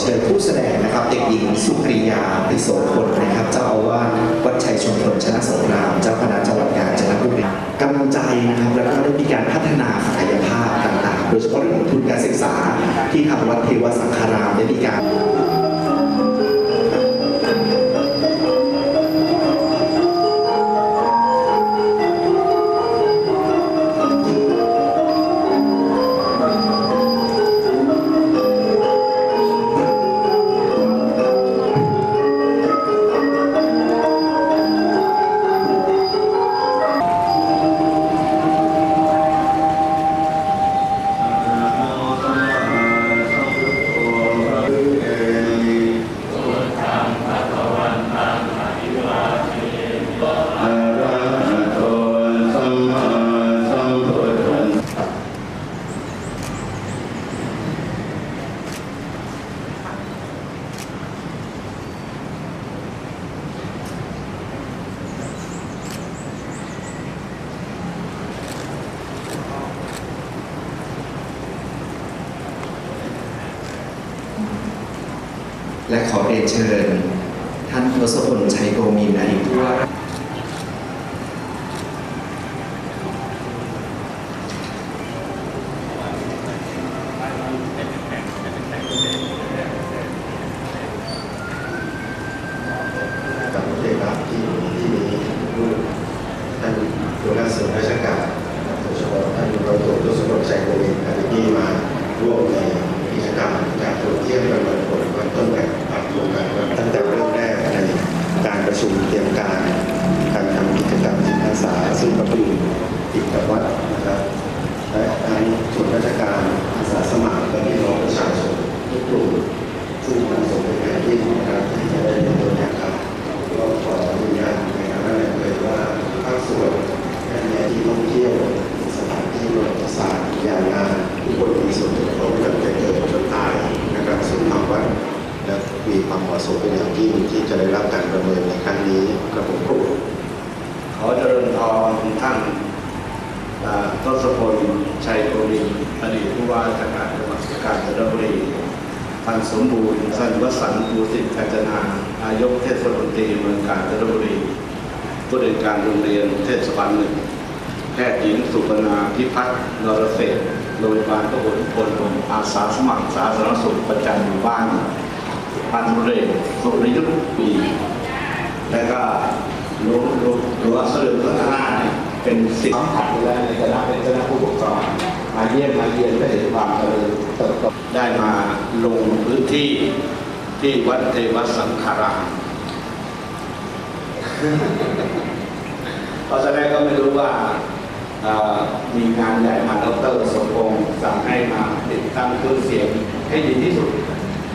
เชิญผู้แสดงนะครับ เด็กหญิงสุกริยาปิโสพลนะครับ เจ้าอาวาสวัดชัยชมพลชนะสงคราม เจ้าคณะจังหวัดกาญจนบุรีกำลังใจนะครับ แล้วก็ได้มีการพัฒนาศักยภาพต่างๆ โดยเฉพาะเรื่องของทุนการศึกษาที่ทางวัดเทวสังฆารามได้มีการ และขอเรียนเชิญ ท่านทศพลชัยโกมินอดีตผู้ว่า กับเด็กรับที่ที่มีลูกท่านหัวหน้าส่วนราชการโดยเฉพาะท่านรองตัวตัวสมุทรใจโกวินอดีตที่มาร่วมในกิจกรรมการตรวจเทียบประเมินผลวันต้นแบบปรับโครงการตั้งแต่เริ่มแรกในการประชุมเตรียมการการทำกิจกรรมจิตอาสาซึ่งก็คือติดกับวัดนะครับและทั้ง ส่วนราชการอาสาสมัครและพี่น้องประชาชนทุกกลุ่มซึ่งมันสมเป็นอย่างยิ่งนะครับที่จะได้เป็นตัวอย่างครับก็ขออนุญาตในคณะแรกเลยว่าภาคส่วนและในที่ท่องเที่ยวสถานที่ประวัติศาสตร์ยาวนานทุกคนมีส่วนเกี่ยวข้องตั้งแต่เกิดจนตายนะครับซึ่งทางวัดและมีความเหมาะสมเป็นอย่างยิ่งที่จะได้รับการประเมินในครั้งนี้ครับผมครูขอเจริญพรท่าน ทศพลชัยโกวินอดีตผู้ว่าราชการจังหวัดกาญจนบุรีท่านสมบูรณ์สันวสันต์ภูสิทธิ์กาญจนานายกเทศมนตรีเมืองกาญจนบุรีผู้บริการโรงเรียนเทศบาลหนึ่งแพทย์หญิงสุปนาพิพัฒน์นรเศษโรงพยาบาลพระหลพลอาสาสมัครสาธารณสุขประจำหมู่บ้านพันธุเรศสุริยุทธปีแล้วก็หลวงหลวงหลวงเสด็จพระนา เป็นสิ่งสัมผัสอยู่แล้วในฐานะเป็นคณะผู้ปกครองมาเยี่ยมมาเยียนก็เห็นความเจริญเติบโตได้มาลงพื้นที่ที่วัดเทวสังขารามเพราะฉะนั้นก็ไม่รู้ว่ามีงานใหญ่มาดรสมพงษ์สั่งให้มาติดตั้งเครื่องเสียงให้ดีที่สุด